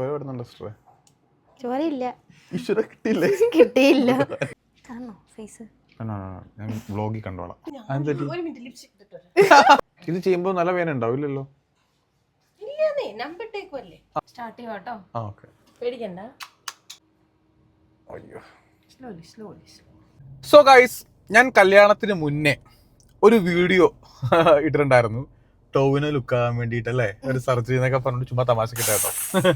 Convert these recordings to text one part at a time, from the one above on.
ചോര വരുന്നുണ്ടോ സിസ്റ്ററെ ചോരയില്ല. ഈശ്വര കിട്ടിയില്ലേ? കിട്ടിയില്ല. കാണോ ഫേസ് ഞാൻ വ്ളോഗിൽ കണ്ടോളാം. ഒരു മിനിറ്റ് ലിപ്സ്റ്റിക് ഇട്ടിട്ട് ഇത് ചെയ്യുമ്പോൾ നല്ല വേദന ഉണ്ടാവില്ലല്ലോ? സ്റ്റാർട്ട് ചെയ്യാട്ടോ പേടിക്കണ്ട. അയ്യോ. സോ ഗൈസ് ഞാൻ കല്യാണത്തിന് മുന്നേ ഒരു വീഡിയോ ഇട്ടിട്ടുണ്ടായിരുന്നു. ടോവിനെ ലുക്കാകാൻ വേണ്ടിയിട്ടല്ലേ? ഒരു സർജറി എന്നൊക്കെ പറഞ്ഞിട്ട് ചുമ്മാ തമാശ തമാശക്കിട്ടോ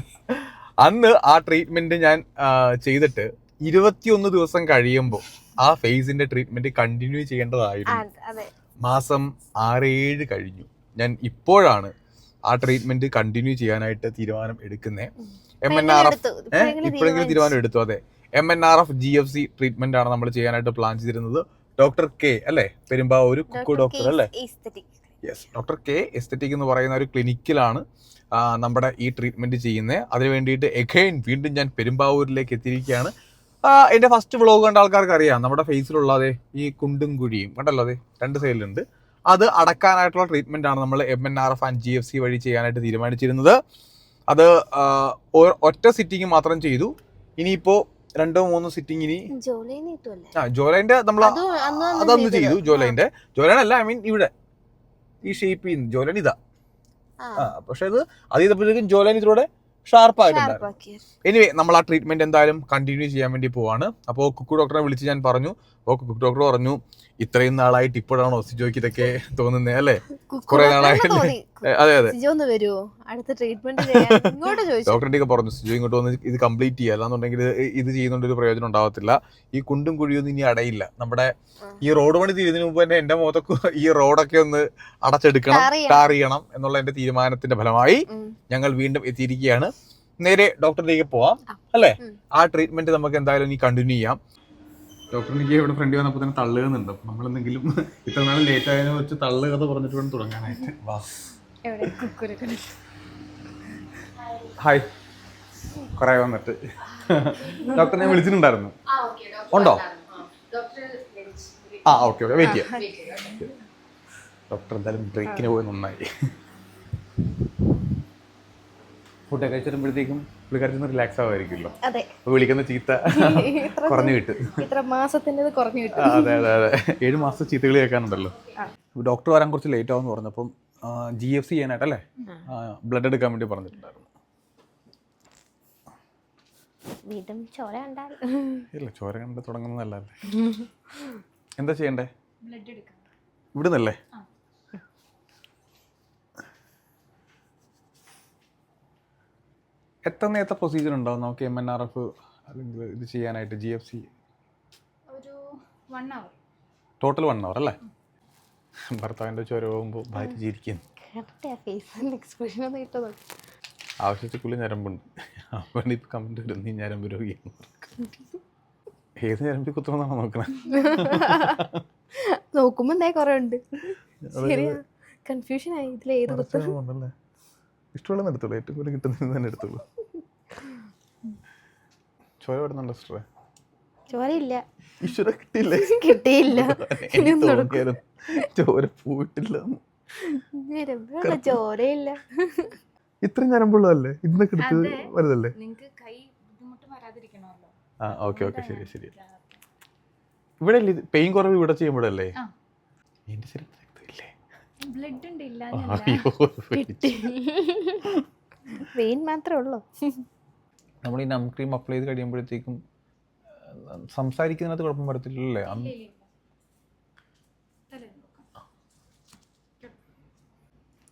അന്ന് ആ ട്രീറ്റ്മെന്റ് ഞാൻ ചെയ്തിട്ട് ഇരുപത്തിയൊന്ന് ദിവസം കഴിയുമ്പോൾ ആ ഫേസിന്റെ ട്രീറ്റ്മെന്റ് കണ്ടിന്യൂ ചെയ്യേണ്ടതായിരുന്നു. മാസം ആറേഴ് കഴിഞ്ഞു. ഞാൻ ഇപ്പോഴാണ് ആ ട്രീറ്റ്മെന്റ് കണ്ടിന്യൂ ചെയ്യാനായിട്ട് തീരുമാനം എടുക്കുന്നത് എം എൻ ആർ എഫ് ഇപ്പോഴെങ്കിലും തീരുമാനം എടുത്തു അതെ. M N R F G F C treatment ആണ് നമ്മൾ ചെയ്യാനായിട്ട് പ്ലാൻ ചെയ്തിരുന്നത്. ഡോക്ടർ കെ അല്ലെ? പെരുമ്പാവൂർ കുക്കു ഡോക്ടർ അല്ലേ? യെസ് ഡോക്ടർ കെ എസ്തറ്റിക് എന്ന് പറയുന്ന ഒരു ക്ലിനിക്കിലാണ് നമ്മുടെ ഈ ട്രീറ്റ്മെന്റ് ചെയ്യുന്നത് അതിന് വേണ്ടിയിട്ട് എഗൈൻ വീണ്ടും ഞാൻ പെരുമ്പാവൂരിലേക്ക് എത്തിയിരിക്കുകയാണ്. എന്റെ ഫസ്റ്റ് വ്ളോഗ് കണ്ട ആൾക്കാർക്ക് അറിയാം നമ്മുടെ ഫേസിലുള്ള അതെ ഈ കുണ്ടും കുഴിയും കണ്ടല്ലോ അതെ? രണ്ട് സൈഡിലുണ്ട് അത് അടക്കാനായിട്ടുള്ള ട്രീറ്റ്മെന്റ് ആണ് നമ്മൾ M N R F and G F C വഴി ചെയ്യാനായിട്ട് തീരുമാനിച്ചിരുന്നത്. അത് ഒറ്റ സിറ്റിങ് മാത്രം ചെയ്തു. ഇനിയിപ്പോ രണ്ടോ മൂന്നോ സിറ്റിംഗ് ഇനി ജോലൈന്റെ നമ്മൾ അതന്ന് ചെയ്തു. ജോലൈന്റെ. ജോലൈൻ അല്ല ഐ മീൻ ഇവിടെ. ഈ ഷേപ്പ് ചെയ്യുന്നത് ജോലൻ ഇതാ. ആ, പക്ഷെ അത് അത് ചെയ്തപ്പോഴത്തേക്കും ജോലൻ ഇതിലൂടെ ഷാർപ്പ് ആയിട്ടുണ്ട്. Sharp എനിവേ നമ്മൾ ആ ട്രീറ്റ്മെന്റ് എന്തായാലും കണ്ടിന്യൂ ചെയ്യാൻ വേണ്ടി പോവാണ്. അപ്പോൾ കുക്കു ഡോക്ടറെ വിളിച്ച് ഞാൻ പറഞ്ഞു. അപ്പോൾ കുക്കു ഡോക്ടർ പറഞ്ഞു ഇത്രയും നാളായിട്ട് ഇപ്പോഴാണ് സിജോയ്ക്ക് ഇതൊക്കെ തോന്നുന്നത് അല്ലേ? കുറെ നാളായിട്ട് അതെ അതെ. അടുത്ത ട്രീറ്റ്മെന്റ് ഇങ്ങോട്ട് ചോദിച്ചു. ഡോക്ടറിന്റെ ഒക്കെ പറഞ്ഞു ഇങ്ങോട്ട് വന്ന് ഇത് കംപ്ലീറ്റ് ചെയ്യുക അല്ലാന്നുണ്ടെങ്കിൽ ഇത് ഇത് ചെയ്യുന്നതുകൊണ്ട് ഒരു പ്രയോജനം ഉണ്ടാവത്തില്ല. ഈ കുണ്ടും കുഴിയൊന്നും ഇനി അടയില്ല. നമ്മുടെ ഈ റോഡ് പണി തീരുന്നതിന് മുമ്പ് തന്നെ എന്റെ മുഖത്തൊക്കെ ഈ റോഡൊക്കെ ഒന്ന് അടച്ചെടുക്കണം ടാർ ചെയ്യണം. എന്നുള്ള എന്റെ തീരുമാനത്തിന്റെ ഫലമായി ഞങ്ങൾ വീണ്ടും എത്തിയിരിക്കുകയാണ്. നേരെ ഡോക്ടറിലേക്ക് പോവാം. അല്ലേ? ആ ട്രീറ്റ്മെന്റ് നമുക്ക് എന്തായാലും ഇനി കണ്ടിന്യൂ ചെയ്യാം. ഡോക്ടർ എനിക്ക് ഇവിടെ ഫ്രണ്ട് വന്നപ്പോൾ തന്നെ തള്ളുന്നുണ്ട് നമ്മൾ നമ്മളെന്തെങ്കിലും ഇത്ര നാൾ ലേറ്റ് ആയതിനെ വെച്ച് തള്ളുകഥ പറഞ്ഞിട്ട് വേണം തുടങ്ങാനായിട്ട്. വാ ഹായ് കുറേ വന്നിട്ട്. ഡോക്ടറിനെ വിളിച്ചിട്ടുണ്ടായിരുന്നു. ഉണ്ടോ? ആ ഓക്കെ ഓക്കെ വെയിറ്റ് ചെയ്യാം. ഡോക്ടർ എന്തായാലും ബ്രേക്കിന് പോയി നന്നായി. ഫുഡൊക്കെ കഴിച്ചിടുമ്പോഴത്തേക്കും പുള്ളിക്കാരിച്ചൊന്ന് റിലാക്സ് ആവുമായിരിക്കുമല്ലോ. അതെ. അപ്പോൾ വിളിക്കുന്ന ചീത്ത കുറഞ്ഞു കിട്ടും ഇത്ര കുറഞ്ഞു കിട്ടും അതെ അതെ അതെ. ഏഴ് മാസത്തെ ചീത്തകൾ കേൾക്കാനുണ്ടല്ലോ. ഡോക്ടർ വരാൻ കുറച്ച് ലേറ്റ് ആവുമെന്ന് പറഞ്ഞപ്പം ജി എഫ് സി ചെയ്യാനായിട്ടല്ലേ? ബ്ലഡ് എടുക്കാൻ വേണ്ടി പറഞ്ഞിട്ടുണ്ടായിരുന്നു. വീണ്ടും ചോര കണ്ടാൽ. ഇല്ല ചോര കണ്ട് തുടങ്ങുന്നതല്ലേ എന്താ ചെയ്യണ്ടേ? ബ്ലഡ് എടുക്കാം. ഇവിടുന്നല്ലേ? എത്ര നേരത്തെ പ്രൊസീജിയർ ഉണ്ടാവും. നമുക്ക് എം എൻ ആർ എഫ് അല്ലെങ്കിൽ ഇത് ചെയ്യാനായിട്ട് ജി എഫ് സി ഒരു one hour total one hour അല്ലേ? ഭർത്താവിന്റെ ചോര പോകുമ്പോൾ ഭാര്യ ജീവിക്കുന്നു കറക്റ്റ് ഫേസ് എക്സ്പ്രഷൻ ഒന്ന് കിട്ടുന്നു ആവശ്യത്തിക്കുള്ളിൽ ഞരമ്പുണ്ട്. അപ്പം ഇപ്പം കമന്റ് വരും നീ ഞരമ്പ് രോഗിയാണ് ഏത് ഞരമ്പി കുത്തണമെന്നാണ് നോക്കണേ. നോക്കുമ്പോ എന്തായാലും കുറെ ഉണ്ട്. കൺഫ്യൂഷൻ ആയി. ഇതിൽ ഏത് കുത്തും? ഉണ്ടല്ലേ ഇഷ്ടമുള്ള ഏറ്റവും കൂടുതൽ കിട്ടുന്നത് തന്നെ എടുത്തോളൂ. ചോര വരുന്നുണ്ടോ സിസ്റ്ററെ ചോരയില്ല. ഈശ്വര കിട്ടിയില്ലേ? കിട്ടിയില്ല. ചോര പോയിട്ടില്ല. ചോരയില്ല. ഇത്രയും ഞരമ്പുള്ളതല്ലേ ഇന്നൊക്കെ എടുത്ത്. വലുതല്ലേ? ആ ഓക്കെ ഓക്കെ ശരി ശരി. ഇവിടെ പെയിൻ കുറവ് ഇവിടെ ചെയ്യുമ്പോഴല്ലേ? ആ. എന്റെ ശരി രക്തമില്ലേ? ബ്ലഡ് ഉണ്ട് ഇല്ല കിട്ടി. മാത്രമേ ഉള്ളൂ. നമ്മൾ ഈ നം ക്രീം അപ്ലൈ ചെയ്ത് കഴിയുമ്പോഴത്തേക്കും സംസാരിക്കുന്നതിനകത്ത് കുഴപ്പം വരത്തില്ലല്ലേ?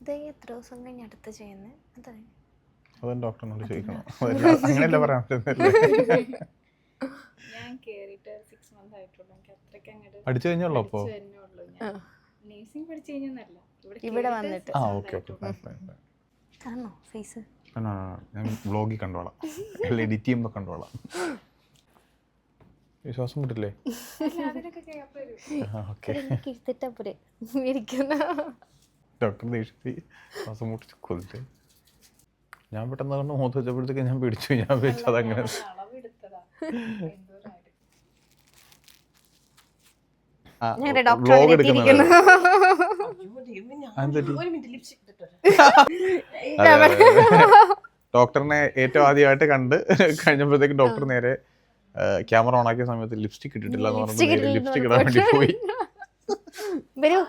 ഇത് എത്ര ദിവസം കഴിഞ്ഞ് അടുത്ത് ചെയ്യുന്നത് അതെ. ഡോക്ടറിനോട് ചോദിക്കണം. അങ്ങനെയല്ല പറയാൻ പറ്റുന്നില്ല കഴിഞ്ഞുള്ളൂ നേഴ്സിംഗ് പഠിച്ചു കഴിഞ്ഞല്ല ഇവിടെ വന്നിട്ട്. ആ ഓക്കെ ഓക്കെ കാണോ ഫേസ്? ഞാൻ വ്ളോഗിൽ കണ്ടോളാം. അല്ല എഡിറ്റ് ചെയ്യുമ്പോൾ കണ്ടോളാം. വിശ്വാസം കിട്ടില്ലേ ഡോക്ടർ ദേഷ്യത്തി. ശ്വാസം മുട്ടിച്ച് കൊല്ലിട്ട് ഞാൻ പെട്ടെന്ന് കൊണ്ട് മുഖത്ത് വെച്ചപ്പോഴത്തേക്ക് ഞാൻ പിടിച്ചു ഞാൻ വെച്ചത് അങ്ങനെ എടുക്കുന്നത്. ഡോക്ടറിനെ ഏറ്റവും ആദ്യമായിട്ട് കണ്ട് കഴിഞ്ഞപ്പോഴത്തേക്ക് ഡോക്ടർ നേരെ ക്യാമറ ഓൺ ആക്കിയ സമയത്ത് ലിപ്സ്റ്റിക് ഇട്ടിട്ടില്ല എന്ന് ലിപ്സ്റ്റിക് ഇടാൻ വേണ്ടി പോയി. വരൂ.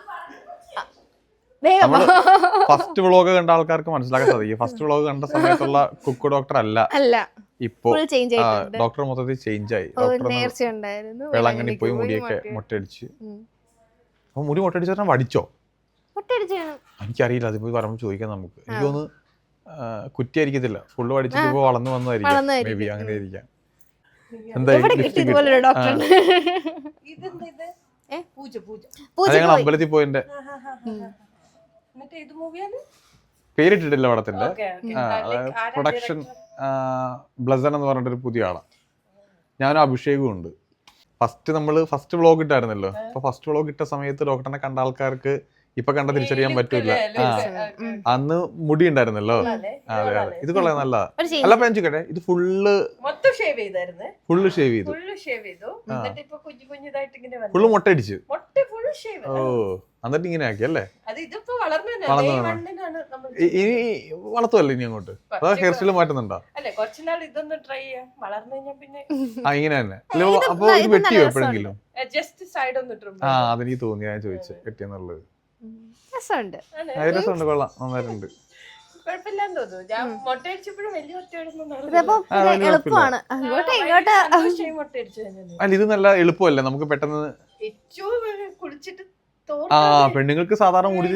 ഫസ്റ്റ് വ്ളോഗ് കണ്ട ആൾക്കാർക്ക് മനസ്സിലാക്കാൻ സാധിക്കും. ഫസ്റ്റ് വ്ളോഗ് കണ്ട സമയത്തുള്ള കുക്ക് ഡോക്ടർ അല്ല. അല്ല. ഇപ്പോ ഫുൾ ചേഞ്ച് ആയിട്ടുണ്ട്. ഡോക്ടർ മൊത്തത്തിൽ ചേഞ്ച് ആയി. വെള്ളങ്ങനെ ഡോക്ടർ വേളാങ്കണ്ണി പോയി മുടിയൊക്കെ മുട്ടടിച്ച്. മുട്ടയടിച്ച്. അപ്പൊ മുടി വടിച്ചോ? മുട്ടയടിച്ച് കാണും. എനിക്കറിയില്ല അതിപ്പോ പോയി പറയുമ്പോൾ ചോദിക്കാം നമുക്ക്. എനിക്ക് തോന്നുന്നു കുറ്റിയായിരിക്കത്തില്ല. ഫുള്ള് പഠിച്ചിട്ട് ഇപ്പൊ വളർന്നു വന്നതായിരിക്കും. മേ ബി അങ്ങനെ ഇരിക്കാം. എന്തായാലും കിട്ടി ലിപ്സ്റ്റിക് ഡോക്ടർ ഇതെന്താ പൂജ പൂജ പൂജ അത് ഞങ്ങൾ അമ്പലത്തിൽ പോയതിന്റെ ഇത് മൂവിയാണ് പേരിട്ടിട്ടില്ല പടത്തിന്റെ ഓക്കെ ഓക്കെ പ്രൊഡക്ഷൻ ബ്ലസൺ എന്ന് പറഞ്ഞിട്ടൊരു പുതിയ ആളാണ് ഞാനും അഭിഷേകും ഉണ്ട്. ഫസ്റ്റ് നമ്മൾ ഫസ്റ്റ് വ്ളോഗ് ഇട്ടായിരുന്നല്ലോ. അപ്പൊ ഫസ്റ്റ് വ്ളോഗ് ഇട്ട സമയത്ത് ഡോക്ടറിനെ കണ്ട ആൾക്കാർക്ക് ഇപ്പൊ കണ്ട തിരിച്ചറിയാൻ പറ്റൂല. അന്ന് മുടി ഉണ്ടായിരുന്നല്ലോ. അതെ. അതെ ഇത് കൊള്ളാം നല്ല. അല്ല പെഞ്ചു അല്ല ഇത് ഫുള്ള് മൊത്തം ഷേവ് ചെയ്തായിരുന്നു? ഫുള്ള് ഷേവ് ചെയ്തു. ഫുള്ള് ഷേവ് ചെയ്തു. ഫുള്ള് മുട്ടടിച്ച് മൊട്ട ഷേവ് ഓ എന്നിട്ട് ഇങ്ങനെ ആക്കി അല്ലേ? ഇനി വളർത്തുമല്ലേ ഇനി അങ്ങോട്ട്. അതോ ഹെയർ സ്റ്റൈൽ മാറ്റുന്നുണ്ടോ? അല്ലെ കുറച്ചുനാൾ ഇതൊന്ന് ട്രൈ ചെയ്യാം. വളർന്നു കഴിഞ്ഞാൽ പിന്നെ ആ ഇങ്ങനെ തന്നെ. അപ്പൊ ഇത് വെട്ടിയോ എപ്പോഴെങ്കിലും? ജസ്റ്റ് സൈഡ് ഒന്ന് ഇട്ടും ആ അതെനിക്ക് തോന്നി. ഞാൻ ചോദിച്ചു വെട്ടിയെന്നുള്ളത് രസമുണ്ട്. കൊള്ളാം. നന്നായിട്ടുണ്ട്. കുഴപ്പമില്ലാന്ന് തോന്നുന്നു. ഞാൻ മുട്ട അടിച്ചപ്പോഴും വലിയ മുട്ട ഇതിപ്പോ ആ, വലിയ എളുപ്പമാണ്. അങ്ങോട്ട് ഇങ്ങോട്ട് മുട്ട അടിച്ചു കഴിഞ്ഞാൽ അല്ല ഇത് നല്ല എളുപ്പമല്ലേ? നമുക്ക് പെട്ടെന്ന് കുളിച്ചിട്ട് ആ പെണ്ണുങ്ങൾക്ക് സാധാരണ മുടി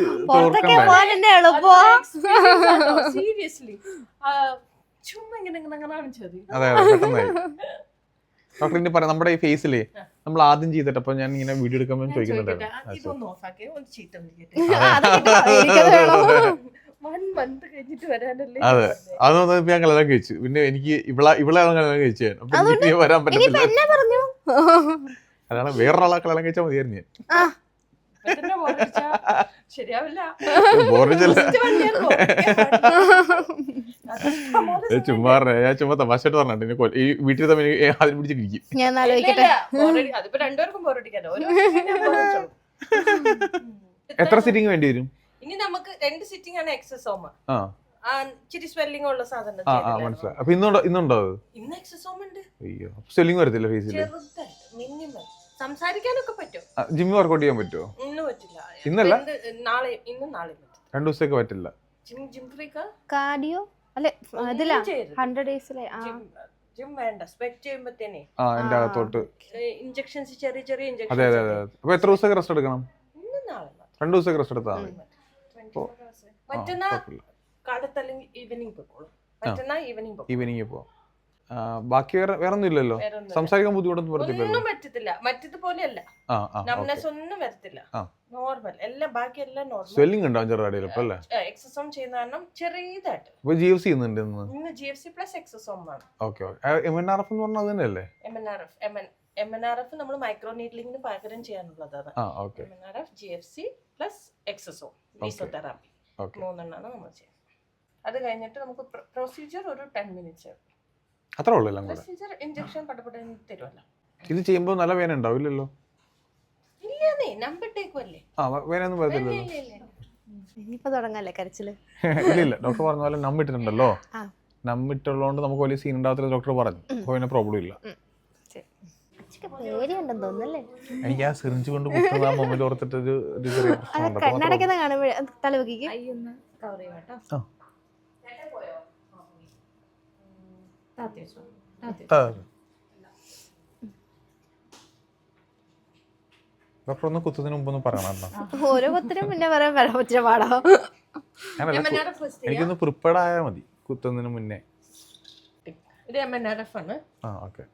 സീരിയസ്ലി ചുമ്മാ ഇങ്ങനെ കാണിച്ചത്. അതെ പെട്ടെന്നായി. പറയാം നമ്മുടെ ഈ ഫേസിൽ നമ്മൾ ആദ്യം ചെയ്തിട്ട് അപ്പൊ ഞാൻ ഇങ്ങനെ വീഡിയോ എടുക്കുമ്പോൾ ചോദിക്കുന്നുണ്ട് ചോദിക്കുന്നുണ്ടായിരുന്നു. അത് കിട്ടോ? എനിക്കത് വേണം. വൺ മന്ത് കഴിഞ്ഞിട്ട് വരാനല്ലേ? അതെ അത് ഞാൻ കല്യാണം കഴിച്ചു. പിന്നെ എനിക്ക് ഇവളെ ഇവളെയാണ് കല്യാണം കഴിച്ചു ഞാൻ. വരാൻ പറ്റില്ല അതാണ് വേറൊരാളെ കല്യാണം കഴിച്ചാൽ മതിയായിരുന്നു ഞാൻ. ശരിയാവില്ല. ചുമ്മാ പറഞ്ഞെ. ഞാൻ ചുമ്മാ തമാശയായിട്ട് പറഞ്ഞു ഈ വീട്ടിൽ തമ്മിൽ അതിന് പിടിച്ചിരിക്കും ഞാൻ ആലോചിക്കട്ടെ അതിപ്പോ രണ്ടുപേർക്കും ബോറടിക്കാലോ എത്ര സിറ്റിംഗ് വേണ്ടി വരും? ഇനി നമുക്ക് രണ്ട് സിറ്റിംഗ് ആണ് എക്സസോമ ഇച്ചിരി സ്വെല്ലിംഗ് ഉള്ള സാധനം ആ ആ ചെയ്തില്ലേ? മനസ്സിലായി. അപ്പൊ ഇന്നുണ്ടോ ഇന്നുണ്ടോ അത്? ഇന്ന് എക്സസോം ഉണ്ട്. അയ്യോ സ്വെല്ലിംഗ് വരത്തില്ല ഫേസിൽ മിനിമം. സംസാരിക്കാനൊക്കെ പറ്റും. ജിമ്മി വർക്കൗട്ട് ചെയ്യാൻ പറ്റുമോ ഇന്ന് പറ്റില്ല. ഇന്നല്ല? നാളെ ഇന്നും നാളെ പറ്റും രണ്ടു ദിവസത്തേക്ക് പറ്റില്ല. Gym gym freak cardio? അല്ലെ അതിലാ? ഹൺഡ്രഡ് ഡേയ്സിലെ ആ. ജിം വേണ്ട സ്പെക്ട് ചെയ്യുമ്പോഴത്തേനെ ആ എന്റെ അകത്തോട്ട്. ഇഞ്ചക്ഷൻസ് ചെറിയ ചെറിയ ഇഞ്ചക്ഷൻ അതെ അതെ അതെ. അപ്പൊ എത്ര ദിവസത്തേക്ക് റെസ്റ്റ് എടുക്കണം? ഇന്ന് നാളെ രണ്ടു ദിവസത്തേക്ക് റെസ്റ്റ് എടുത്താൽ മതി. പറ്റുന്ന കാലത്തല്ലെങ്കിൽ ഈവനിങ് പോയിക്കോളൂ. പറ്റുന്ന ഈവനിങ് ഈവനിങ് പോ ബാക്കി വേറെ ഒന്നും ഇല്ലല്ലോ സംസാരിക്കാൻ ബുദ്ധിമുട്ടൊന്നും ഒന്നും പറ്റത്തില്ല. നമ്നെസ് ഒന്നും വരത്തില്ല. നോർമൽ എല്ലാം ബാക്കി എല്ലാം നോർമൽ സ്വെല്ലിംഗ് ഉണ്ടാവും ചെറുതായിട്ട് അല്ലേ? എക്സസോം ചെയ്യുന്ന കാരണം ചെറിയതായിട്ട്. അപ്പൊ ജി എഫ് സി ചെയ്യുന്നുണ്ട് ഇന്ന്. ഇന്ന് G F C plus exosome ആണ്. Okay okay. M N R F എന്ന് പറഞ്ഞാൽ അത് തന്നെയല്ലേ M N R F M N M N R F നമ്മൾ മൈക്രോ നീഡ്ലിംഗിന് പകരം ചെയ്യാനുള്ളതാണ് ആ okay. M N R F G F C plus exosome physiotherapy മൂന്നെണ്ണമാണ് നമ്മൾ ചെയ്യുന്നത്. അത് കഴിഞ്ഞിട്ട് നമുക്ക് പ്രൊസീജിയർ ഒരു ടെൻ മിനിറ്റ്സ് അത്രേ ഉള്ളൂ എല്ലാം കൂടെ ഇഞ്ചക്ഷൻ തരുമല്ലോ ഇത് ചെയ്യുമ്പോൾ നല്ല വേന ഉണ്ടാവില്ലല്ലോ ഇല്ലാന്നേ നമ്പിട്ടേക്കുമല്ലേ ആ വരത്തില്ലല്ലോ. ഇല്ല ഇല്ല. ഇനിയിപ്പോ തുടങ്ങല്ലേ കരച്ചിൽ? ഇല്ല ഇല്ല. ഡോക്ടർ പറഞ്ഞ പോലെ നമ്മിട്ടിട്ടുണ്ടല്ലോ ആ. നമ്മിട്ടുള്ളതുകൊണ്ട് നമുക്ക് വലിയ സീൻ ഉണ്ടാകത്തില്ല ഡോക്ടർ പറഞ്ഞു. അപ്പോൾ പിന്നെ പ്രോബ്ലം ഇല്ല. പേടിയുണ്ടെന്ന് തോന്നുന്നല്ലേ? എനിക്ക് ആ സിറിഞ്ച് കൊണ്ട് കുത്തുന്ന ആ മൊമെന്റ് ഓർത്തിട്ട് ഒരു ചെറിയ പ്രശ്നമുണ്ട്. അപ്പോൾ കണ്ണടക്കുന്ന കാണുമ്പോഴേ അയ്യൊന്ന് കവർ ചെയ്യാം കേട്ടോ ആ. താത്തി വെച്ചോ താത്തി ആ. ഡോക്ടർ ഒന്ന് കുത്തുന്നതിന് മുമ്പ് ഒന്ന് പറയണം ഓരോ കുത്തിനും പിന്നെ പറയാൻ വരാൻ പറ്റിയ പാടോ. എനിക്കൊന്ന് പ്രിപ്പയർഡ് ആയാൽ മതി കുത്തുന്നതിന് മുന്നേ ഇത് എം എൻ ആർ എഫ് ആണ് ആ ഓക്കെ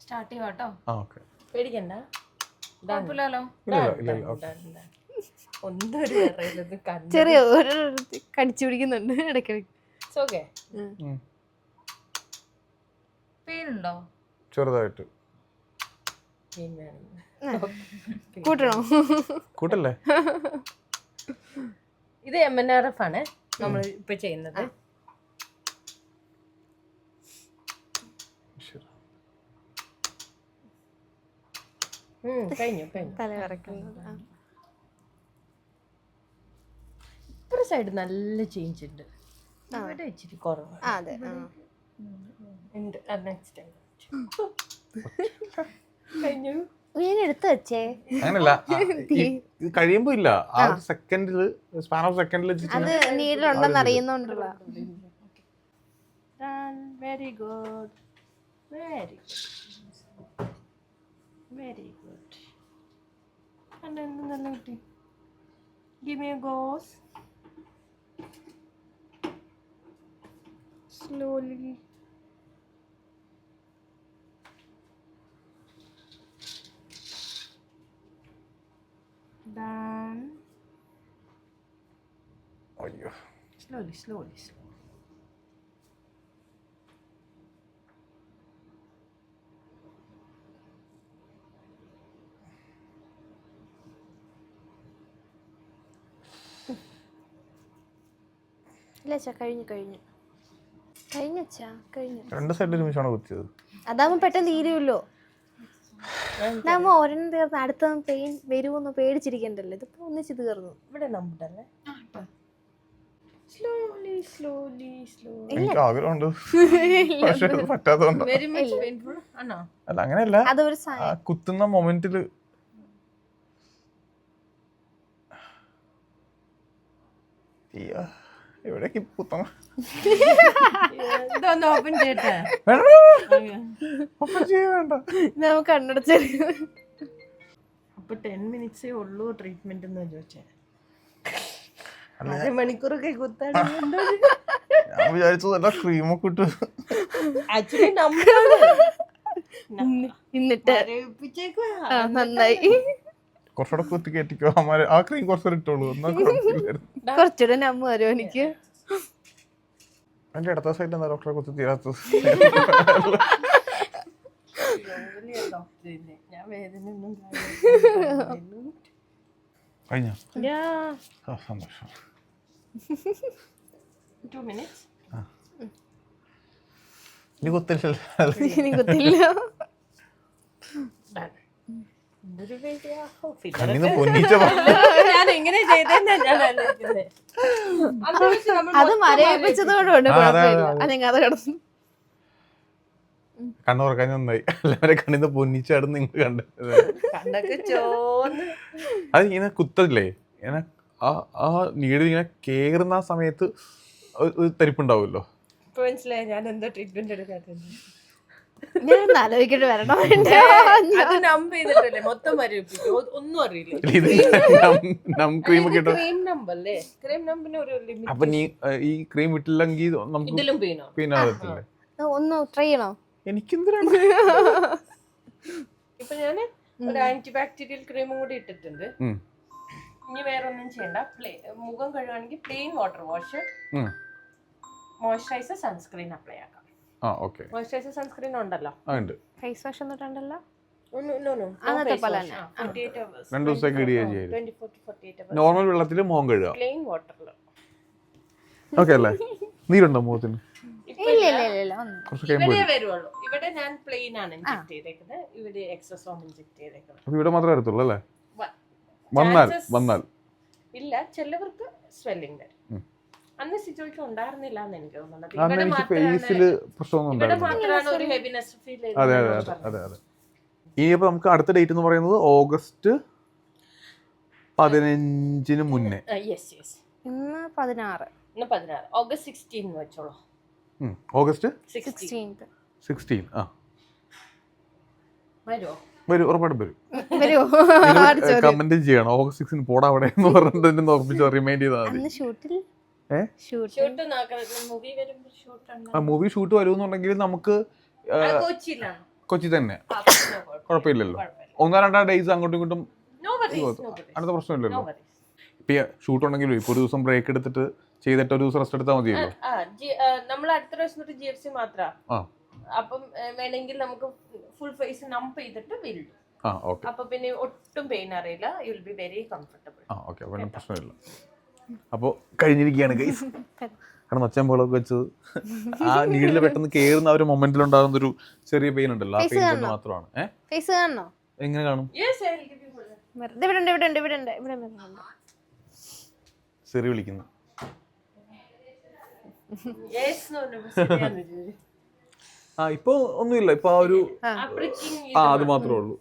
സ്റ്റാർട്ട് ചെയ്യാം കേട്ടോ ആ ഓക്കെ പേടിക്കണ്ട കുഴപ്പമില്ലല്ലോ ഇല്ല ഇല്ല ഓക്കെ ചെറിയ ഒരു കടിച്ചു പിടിക്കുന്നുണ്ട് ഇടയ്ക്കിടയ്ക്ക്. ഉണ്ടോ ചെറുതായിട്ട്. കൂട്ടണോ? കൂട്ടല്ലേ? ഇത് എം എൻ ആർ എഫ് ആണ് നമ്മൾ ഇപ്പൊ ചെയ്യുന്നത്. കഴിഞ്ഞു കഴിഞ്ഞു. തല വിറക്കുന്നത് ആ. ഇത്ര സൈഡ് നല്ല ചേഞ്ച് ഉണ്ട്. ഇവിടെ ഇച്ചിരി കുറവാണ്. അതെ ആ. ഉണ്ട്. നെക്സ്റ്റ് ടൈം കഴിഞ്ഞു. ഞാൻ എടുത്തു വെച്ചേ. അങ്ങനല്ല. ആ, ഈ- ഇത് കഴിയുമ്പോ ഇല്ല. ആ സ്പാൻ ഓഫ് സെക്കൻഡിൽ അത് very good very very good നല്ല കിട്ടി? Give me goes slowly Done. അയ്യോ Slowly, slowly, slowly. ഇല്ല അച്ഛാ കഴിഞ്ഞു കഴിഞ്ഞു കഴിഞ്ഞച്ചാ കഴിഞ്ഞു രണ്ട് സൈഡിൽ ഒരുമിച്ചാണ് കുത്തിയത്? അതാവുമ്പോ പെട്ടെന്ന് തീരുമല്ലോ നമ്മ ഒരെണ്ണം തീർന്ന് അടുത്ത പെയിൻ വരുമോന്ന് പേടിച്ചിരിക്കണ്ടല്ലോ. ഇതിപ്പോ ഒന്നിച്ച് തീർന്നു. ഇവിടെ നമ്മുടല്ലേ സ്ലോലി സ്ലോലി സ്ലോലി എനിക്ക് ആഗ്രഹമുണ്ട്. പക്ഷെ പറ്റാത്തതുകൊണ്ട്. വെരി മച്ച് പെയിൻഫുൾ ആണോ? അല്ല അങ്ങനെയല്ല. അതൊരു കുത്തുന്ന മൊമെന്റിൽ അയ്യോ, എവിടേക്ക് കുത്തണം ഇതൊന്ന് ഓപ്പൺ ചെയ്യട്ടെ? വേണ്ട. ഇത് നമുക്ക് കണ്ണടച്ചെടുക്കും അപ്പൊ ടെൻ മിനിറ്റ്സേ ഉള്ളൂ ട്രീറ്റ്മെന്റ് എന്ന് ചോദിച്ചേ മണിക്കൂറൊക്കെ കുത്താടുന്നുണ്ടോ ഞാൻ വിചാരിച്ചത് എല്ലാ ക്രീമൊക്കെ ഇട്ട്. ആക്ച്വലി നമ്മൾ എന്നിട്ട് നന്നായി. കുറച്ചുകൂടെ കുത്തി കയറ്റിക്കോ. അമ്മ ആ ക്രീം കുറച്ചുകൂടെ ഇട്ടോളൂ. എന്നാ കുഴപ്പമില്ലായിരുന്നു. കുറച്ചുകൂടെ നമ്മ വരും എനിക്ക്. എന്റെ ഇടത്ത സൈഡിൽ എന്താ ഡോക്ടറെ കുത്തി തീരാത്ത കഴിഞ്ഞ? സന്തോഷം. ഇനി കുത്തില്ലല്ലോ. ഇനി കുത്തില്ല എന്തൊരു പേടിയാ ഓ, figure കണ്ണിന്ന് പൊന്നിച്ച പോലെ. ഞാൻ എങ്ങനെ ചെയ്തെന്നാ ഞാൻ ആലോചിക്കുന്നത്. അത് അതെ. അല്ലെങ്കിൽ അത് കിടന്നു. കണ്ണു നന്നായി. എല്ലാവരെ കണ്ണിന്ന് പൊന്നിച്ചാടും നിങ്ങൾ ചോന്ന് അത് ഇങ്ങനെ കുത്തല്ലേ ഇങ്ങനെ ആ ആ നീട് ഇങ്ങനെ കേറുന്ന ആ സമയത്ത് ഒരു- തരിപ്പുണ്ടാവുമല്ലോ. ഇപ്പൊ മനസ്സിലായി ഞാൻ എന്താ ട്രീറ്റ്മെന്റ് എടുക്കാത്തത്. ആലോചിക്കട്ടെ വരണം അത് നമ്പ് ചെയ്തിട്ടല്ലേ? മൊത്തം മരവിപ്പിക്കും ഒന്നും അറിയില്ല. ഇത് നം ക്രീം ഒക്കെ ഇട്ടോ ക്രീം നമ്പ് ക്രീം നമ്പിന് ഒരു ലിമിറ്റ് അപ്പൊ നീ ഏഹ്, ഈ ക്രീം ഇട്ടില്ലെങ്കിൽ നമുക്ക് ഇതിലും പെയിനോ പിന്നെ ഒന്ന് ട്രൈ ചെയ്യണോ? എനിക്കെന്തിനാണ് ഇപ്പൊ ഞാൻ ഒരു ആന്റി ബാക്ടീരിയൽ ക്രീമും കൂടി ഇട്ടിട്ടുണ്ട്. ഉം. ഇനി വേറെ ഒന്നും ചെയ്യണ്ട. പ്ലേ മുഖം കഴുകുകയാണെങ്കിൽ പ്ലെയിൻ വാട്ടർ വാഷ് ഉം. മോയ്സ്ചറൈസർ സൺസ്ക്രീൻ അപ്ലൈ ആക്കാം. ആ ഓക്കെ. മോയ്സ്ചറൈസർ സൺസ്ക്രീൻ ഉണ്ടല്ലോ ഉണ്ട്. ഫേസ് വാഷ് ഒന്നും ഇട്ടണ്ടല്ലോ no, no, no. No പോലെ തന്നെ. ആ, 48 hours. രണ്ട് ദിവസത്തേക്ക് ഇടുകയാ ചെയ്യും 24 to 48 hours. നോർമൽ വെള്ളത്തിൽ മുഖം കഴുകുക ഓക്കെ അല്ലേ? നീരുണ്ടോ മുഖത്തിന് ഇപ്പൊ ഇല്ല ഇല്ല. ഇല്ല ഇല്ല ഇല്ല. കുറച്ച് കഴിയുമ്പോൾ ഇവിടെ ഞാൻ പ്ലെയിൻ ആണ് ഇൻജെക്ട് ചെയ്തേക്കുന്നത് ഇവിടെ എക്സസോം ഇൻജെക്ട് ചെയ്തേക്കുന്നത് ഇവിടെ മാത്രമേ വരത്തുള്ളൂ അല്ലേ? വന്നാൽ വന്നാൽ. ഇല്ല. ചിലവർക്ക് സ്വെല്ലിംഗ് വരും. അന്ന് സിജോയ്ക്ക് ഉണ്ടായിരുന്നില്ല. എന്ന് എനിക്ക് തോന്നുന്നുണ്ട് അതെ അതെ അതെ അതെ ഇനി ഇനിയിപ്പോ നമുക്ക് അടുത്ത ഡേറ്റ് എന്ന് പറയുന്നത് ഓഗസ്റ്റ് പതിനഞ്ചിന് മുന്നേ. യെസ് യെസ് ഇന്ന് പതിനാറ്. ഇന്ന് പതിനാറ്. ഓഗസ്റ്റ് സിക്സ്റ്റീൻ വെച്ചോളൂ. ഓഗസ്റ്റ് സിക്സ്റ്റീൻ ആ. വരുമോ വരും ഉറപ്പായിട്ടും വരും. കമന്റ് ചെയ്യണം. ഓഗസ്റ്റ് സിക്സിന് പോടാ അവിടെ എന്ന് പറഞ്ഞിട്ട് ഉറപ്പിച്ച് റിമൈൻഡ് ചെയ്താൽ മതി. മൂവി ഷൂട്ട് ആ മൂവി ഷൂട്ട് വരുമെന്നുണ്ടെങ്കിൽ നമുക്ക് കൊച്ചി തന്നെ. കുഴപ്പമില്ലല്ലോ. കുഴപ്പമില്ല. ഒന്നോ രണ്ടോ ഡേയ്സ് അങ്ങോട്ടും ഇങ്ങോട്ടും അടുത്ത പ്രശ്നമില്ലല്ലോ. ഇപ്പൊ ഷൂട്ട് ഉണ്ടെങ്കിലും ഇപ്പൊ ഒരു ദിവസം ബ്രേക്ക് എടുത്തിട്ട് ചെയ്തിട്ട് ഒരു ദിവസം റെസ്റ്റ് എടുത്താൽ മതിയല്ലോ. നമ്മൾ അടുത്ത പ്രാവശ്യം തൊട്ട് ജി എഫ് സി അപ്പം വേണമെങ്കിൽ നമുക്ക് ഫുൾ ഫേസ് നമ്പ് ചെയ്തിട്ട് വരും അപ്പൊ പിന്നെ ഒട്ടും പെയിൻ അറിയില്ല. You will be very comfortable ആ ഓക്കെ. പ്രശ്നമില്ല. അപ്പോൾ കഴിഞ്ഞിരിക്കുകയാണ് ഗൈസ് കാരണം ഒച്ചമ്പളൊക്കെ വെച്ചത് ആ നീഡിൽ പെട്ടെന്ന് കേറുന്ന ആ ഒരു മൊമെന്റിൽ ഉണ്ടാകുന്ന ഒരു ചെറിയ പെയിൻ ഉണ്ടല്ലോ. ആ പെയിൻ കൊണ്ട്? മാത്രമാണ്. ഫേസ് കാണണോ എങ്ങനെ കാണും? യെസ് ഐ ഗിവ് യു വെറുതെ ഇവിടെ ഉണ്ട് ഇവിടെ ഉണ്ട് ഇവിടെ ഉണ്ട് ഇവിടെ സെറി വിളിക്കുന്നു ആ ഇപ്പൊ ഒന്നുമില്ല. ഇപ്പൊ ആ ഒരു ആ. അത് മാത്രമേ ഉള്ളൂ.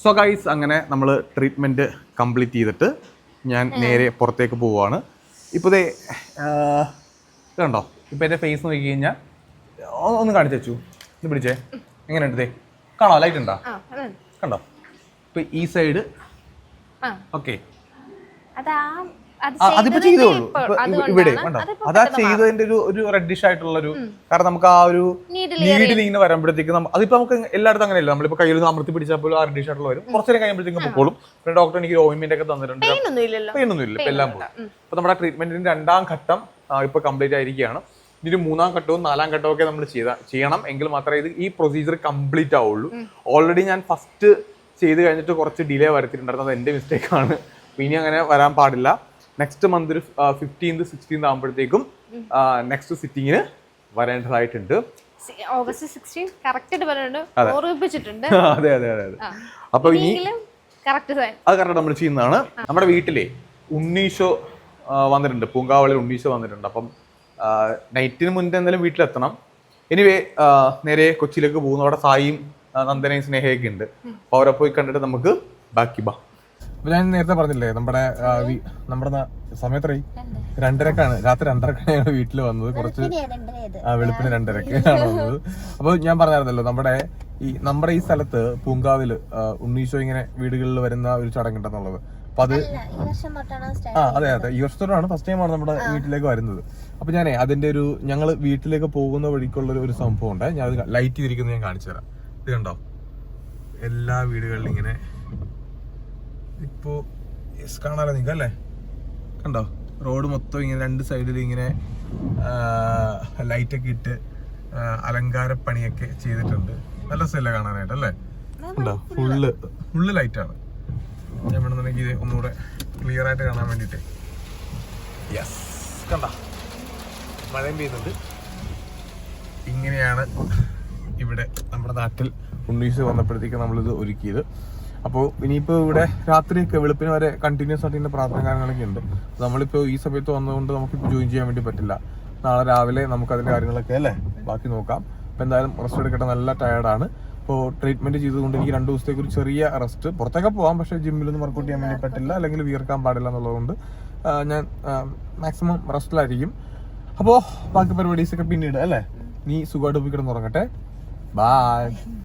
സോ ഗൈസ് അങ്ങനെ നമ്മൾ ട്രീറ്റ്മെന്റ് കംപ്ലീറ്റ് ചെയ്തിട്ട് ഞാൻ നേരെ പുറത്തേക്ക് പോവുകയാണ് ഇപ്പോൾ ദേ കണ്ടോ ഇപ്പൊ എന്റെ ഫേസ് നോക്കി കഴിഞ്ഞാൽ ഒന്ന് കാണിച്ചു വെച്ചു. ഇത് പിടിച്ചേ. എങ്ങനെയുണ്ട് ദേ? കാണോ ലൈറ്റ് ഉണ്ടോ? കണ്ടോ? ഇപ്പൊ ഈ സൈഡ് ഓക്കെ അത് അതിപ്പോ ഇവ- അതുകൊണ്ടാണ്. ഇവിടെ അതാ ചെയ്തതിന്റെ ഒരു ഒരു റെഡിഷ് ആയിട്ടുള്ള ഒരു കാരണം നമുക്ക് ആ ഒരു നീഡിൽ ഇങ്ങനെ വരുമ്പോഴത്തേക്കും അതിപ്പോ നമുക്ക് എല്ലായിടത്തും അങ്ങനെയല്ല? നമ്മളിപ്പോ കയ്യിൽ നിന്ന് അമർത്തി പിടിച്ചാൽ പോലും ആ റെഡിഷ് ആയിട്ടുള്ള വരും. കുറച്ചു നേരം കഴിയുമ്പോഴത്തേക്കും പൊക്കോളും. പിന്നെ ഡോക്ടർ എനിക്ക് ഓയിൻമെന്റ് ഒക്കെ തന്നിട്ടുണ്ട്. പെയിനൊന്നുമില്ല പെയിനൊന്നും ഇല്ല. ഇപ്പൊ എല്ലാം പോയി. അപ്പൊ നമ്മുടെ ട്രീറ്റ്മെന്റിന്റെ രണ്ടാം ഘട്ടം ഇപ്പൊ കംപ്ലീറ്റ് ആയിരിക്കുകയാണ്. ഇതിന് മൂന്നാം ഘട്ടവും നാലാം ഘട്ടവും ഒക്കെ നമ്മൾ ചെയ്ത ചെയ്യണം. എങ്കിൽ മാത്രമേ ഇത് ഈ പ്രൊസീജിയർ കംപ്ലീറ്റ് ആവുള്ളൂ. ഓൾറെഡി ഞാൻ ഫസ്റ്റ് ചെയ്ത് കഴിഞ്ഞിട്ട് കുറച്ച് ഡിലേ വരുത്തിയിട്ടുണ്ടായിരുന്നു. അത് എന്റെ മിസ്റ്റേക്ക് ആണ്. അപ്പൊ ഇനി അങ്ങനെ വരാൻ പാടില്ല. നെക്സ്റ്റ് മന്ത് ഒരു ഫിഫ്റ്റീൻത് സിക്സ്റ്റീൻത് ആകുമ്പോഴത്തേക്കും നെക്സ്റ്റ് സിറ്റിങ്ങിന് വരേണ്ടതായിട്ടുണ്ട്. ഓഗസ്റ്റ് സിക്സ്റ്റീൻ കറക്റ്റ് പറഞ്ഞിട്ടുണ്ട് ഓർമ്മിപ്പിച്ചിട്ടുണ്ട്. അതെ അതെ അതെ അതെ. അപ്പൊ ഇനി അത് കറക്റ്റ് നമ്മൾ ചെയ്യുന്നതാണ്. നമ്മുടെ വീട്ടിലെ ഉണ്ണീശോ വന്നിട്ടുണ്ട്. പൂങ്കാവളിൽ ഉണ്ണീശോ വന്നിട്ടുണ്ട്. അപ്പം നൈറ്റിന് മുൻപ് എന്തായാലും വീട്ടിലെത്തണം. എനിവേ നേരെ കൊച്ചിയിലേക്ക് പോകുന്ന. അവിടെ സായിയും നന്ദനയും സ്നേഹയൊക്കെ ഉണ്ട്. അപ്പോൾ അവരെ പോയി കണ്ടിട്ട് നമുക്ക് ബാക്കി ബാ. അപ്പൊ ഞാൻ നേരത്തെ പറഞ്ഞില്ലേ നമ്മുടെ നമ്മുടെ സമയത്രേ രണ്ടരക്കാണ്. രാത്രി രണ്ടരക്കാണ് ഞങ്ങൾ വീട്ടിൽ വന്നത്. കുറച്ച് ആ വെളുപ്പിന് രണ്ടരക്കാണ് വന്നത്. അപ്പൊ ഞാൻ പറഞ്ഞായിരുന്നല്ലോ നമ്മുടെ ഈ നമ്മുടെ ഈ സ്ഥലത്ത് പൂങ്കാവിൽ ഉണ്ണീശോ ഇങ്ങനെ വീടുകളിൽ വരുന്ന ഒരു ചടങ്ങുണ്ടെന്നുള്ളത് അപ്പൊ അത് ആ അതെ അതെ. ഈ വർഷത്തോടാണ് ഫസ്റ്റ് ആണ് നമ്മുടെ വീട്ടിലേക്ക് വരുന്നത്. അപ്പൊ ഞാനേ അതിന്റെ ഒരു ഞങ്ങൾ വീട്ടിലേക്ക് പോകുന്ന വഴിക്കുള്ള ഒരു- ഒരു സംഭവം ഉണ്ട്. ഞാൻ ലൈറ്റ് ചെയ്തിരിക്കുന്നത് ഞാൻ കാണിച്ചു തരാം. ഇത് കണ്ടോ? എല്ലാ വീടുകളിലും ഇങ്ങനെ ഇപ്പോ യെസ് കാണാലോ നിങ്ങൾക്ക് അല്ലേ? കണ്ടോ? റോഡ് മൊത്തം ഇങ്ങനെ രണ്ട് സൈഡിൽ ഇങ്ങനെ ലൈറ്റൊക്കെ ഇട്ട് അലങ്കാര പണിയൊക്കെ ചെയ്തിട്ടുണ്ട്. നല്ല സ്ഥലമല്ലേ കാണാനായിട്ട് അല്ലേ? ഉണ്ടോ? ഫുള്ള് ഫുള്ള് ലൈറ്റാണ് ഞാൻ വേണമെന്നുണ്ടെങ്കിൽ ഇത് ഒന്നുകൂടെ ക്ലിയർ ആയിട്ട് കാണാൻ വേണ്ടിയിട്ട്. യെസ് കണ്ട? മഴയും പെയ്യുന്നുണ്ട്. ഇങ്ങനെയാണ് ഇവിടെ നമ്മുടെ നാട്ടിൽ ഉണ്ണീസ് വന്നപ്പോഴത്തേക്ക് നമ്മളിത് ഒരുക്കിയത്. അപ്പോൾ ഇനിയിപ്പോൾ ഇവിടെ രാത്രിയൊക്കെ വെളുപ്പിന് വരെ കണ്ടിന്യൂസ് ആയിട്ട് ഇങ്ങനെ പ്രാർത്ഥന കാര്യങ്ങളൊക്കെ ഉണ്ട്. നമ്മളിപ്പോ ഈ സമയത്ത് വന്നതുകൊണ്ട് നമുക്കിപ്പോൾ ജോയിൻ ചെയ്യാൻ വേണ്ടി പറ്റില്ല. നാളെ രാവിലെ നമുക്ക് അതിന്റെ കാര്യങ്ങളൊക്കെ അല്ലേ ബാക്കി നോക്കാം. അപ്പോൾ എന്തായാലും റെസ്റ്റ് എടുക്കട്ടെ നല്ല ടയർഡാണ് ഇപ്പോൾ ട്രീറ്റ്മെന്റ് ചെയ്തുകൊണ്ട് എനിക്ക് രണ്ട് ദിവസത്തേക്ക് ഒരു ചെറിയ റെസ്റ്റ് പുറത്തൊക്കെ പോകാം പക്ഷേ ജിമ്മിലൊന്നും വർക്കൗട്ട് ചെയ്യാൻ വേണ്ടി പറ്റില്ല അല്ലെങ്കിൽ വീർക്കാൻ പാടില്ല എന്നുള്ളതുകൊണ്ട് ഞാൻ മാക്സിമം റെസ്റ്റിലായിരിക്കും അപ്പോൾ ബാക്കി പരിപാടീസൊക്കെ പിന്നീട് അല്ലേ? നീ സുഖമായിട്ട് പോയി കിടന്നുറങ്ങട്ടെ. ബായ്